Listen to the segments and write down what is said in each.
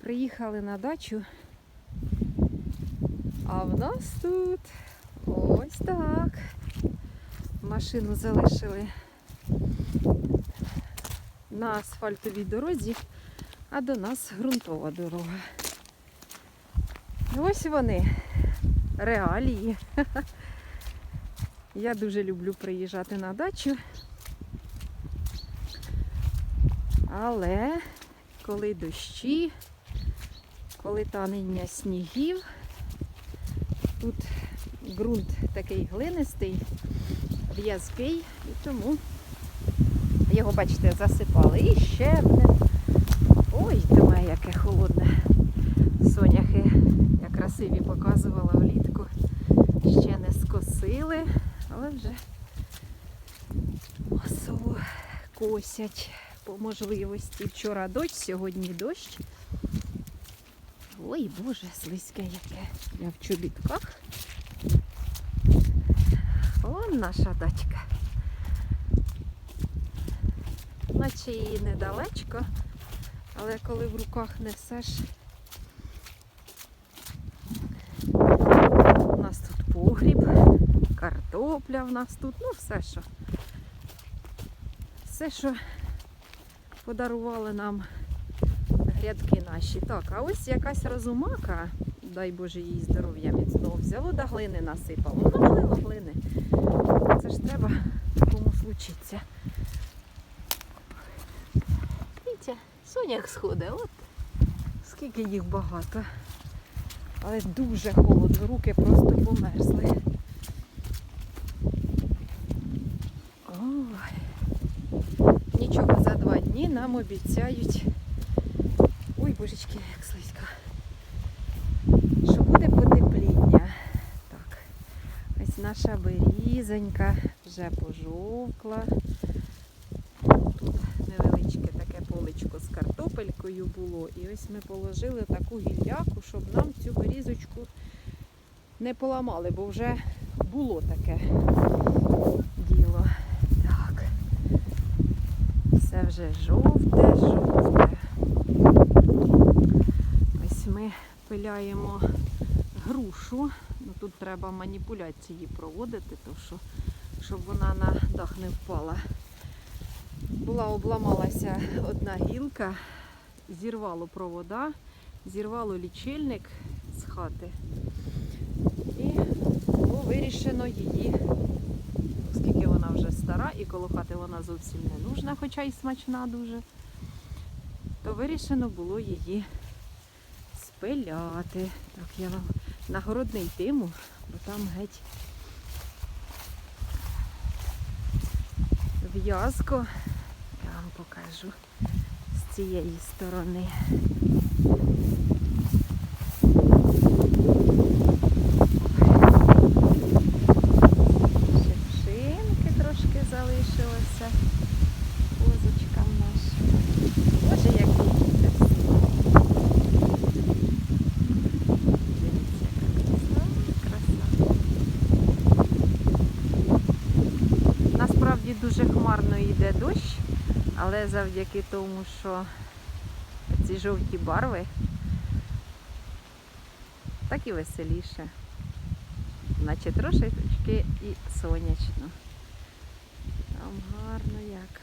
Приїхали на дачу. А в нас тут ось так. Машину залишили на асфальтовій дорозі, а до нас ґрунтова дорога. Ось вони, реалії. Я дуже люблю приїжджати на дачу. Але коли дощі, коли танення снігів, тут ґрунт такий глинистий, в'язкий, і тому його, бачите, засипали і щебнем. Ой, думаю, яке холодне. Соняхи я красиві показувала влітку. Ще не скосили, але вже масово косять по можливості. Вчора дощ, сьогодні дощ. Ой, Боже, слизьке яке. Я в чобітках. Вон наша дачка. Наче її недалечко, але коли в руках несеш. У нас тут погріб, картопля в нас тут, ну все що. Все, що подарували нам грядки наші. Так, а ось якась розумака, дай Боже їй здоров'я міцного, взяло да глини насипало. Навалило глини. Це ж треба кому случиться. Дивіться, соняк сходить, от скільки їх багато. Але дуже холодно, руки просто померзли. Нам обіцяють. Ой, божечки, як слизько. Що буде потепління. Так. Ось наша берізонька вже пожовкла. Тут невеличке таке поличко з картопелькою було. І ось ми положили таку гілляку, щоб нам цю берізочку не поламали, бо вже було таке діло. Так. Вже жовте, жовте. Ось ми пиляємо грушу. Ну, тут треба маніпуляції проводити, то що, щоб вона на дах не впала. Була обламалася одна гілка, зірвало провода, зірвало лічильник з хати. І було вирішено її, оскільки вона вже стара і коло хати вона зовсім не нужна, хоча й смачна дуже, то вирішено було її спиляти. Так, я вам на город не йтиму, бо там геть в'язко. Я вам покажу з цієї сторони. Залишилося. Козочкам нашим. Боже, як красиво. Дивіться, яка. Краса. Насправді дуже хмарно йде дощ, але завдяки тому, що ці жовті барви, так і веселіше. Наче трошечки і сонячно. Там гарно як.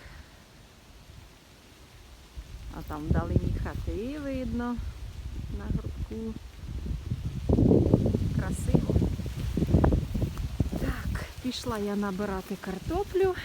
А там вдалині хати видно на грудку. Красиво. Так, пішла я набирати картоплю.